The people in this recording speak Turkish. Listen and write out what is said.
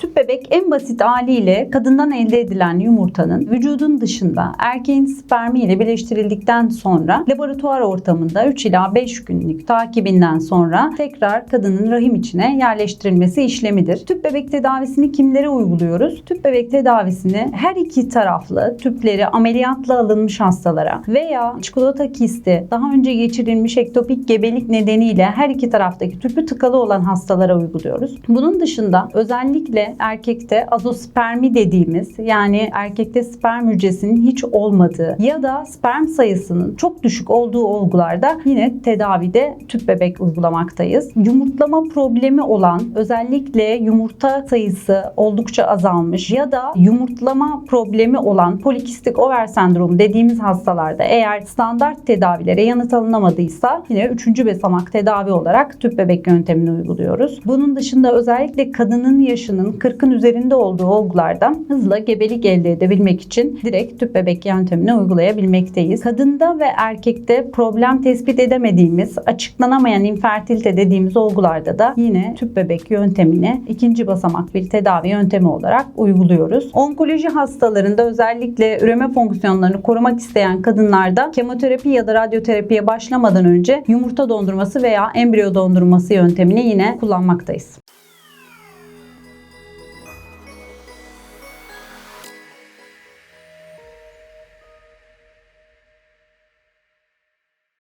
Tüp bebek en basit haliyle kadından elde edilen yumurtanın vücudun dışında erkeğin spermi ile birleştirildikten sonra laboratuvar ortamında 3 ila 5 günlük takibinden sonra tekrar kadının rahim içine yerleştirilmesi işlemidir. Tüp bebek tedavisini kimlere uyguluyoruz? Tüp bebek tedavisini her iki taraflı tüpleri ameliyatla alınmış hastalara veya çikolata kisti daha önce geçirilmiş ektopik gebelik nedeniyle her iki taraftaki tüpü tıkalı olan hastalara uyguluyoruz. Bunun dışında özellikle erkekte azospermi dediğimiz yani erkekte sperm hücresinin hiç olmadığı ya da sperm sayısının çok düşük olduğu olgularda yine tedavide tüp bebek uygulamaktayız. Yumurtlama problemi olan özellikle yumurta sayısı oldukça azalmış ya da yumurtlama problemi olan polikistik over sendromu dediğimiz hastalarda eğer standart tedavilere yanıt alınamadıysa yine üçüncü basamak tedavi olarak tüp bebek yöntemini uyguluyoruz. Bunun dışında özellikle kadının yaşının 40'ın üzerinde olduğu olgularda hızla gebelik elde edebilmek için direkt tüp bebek yöntemini uygulayabilmekteyiz. Kadında ve erkekte problem tespit edemediğimiz, açıklanamayan infertilite dediğimiz olgularda da yine tüp bebek yöntemini ikinci basamak bir tedavi yöntemi olarak uyguluyoruz. Onkoloji hastalarında özellikle üreme fonksiyonlarını korumak isteyen kadınlarda kemoterapi ya da radyoterapiye başlamadan önce yumurta dondurması veya embriyo dondurması yöntemini yine kullanmaktayız.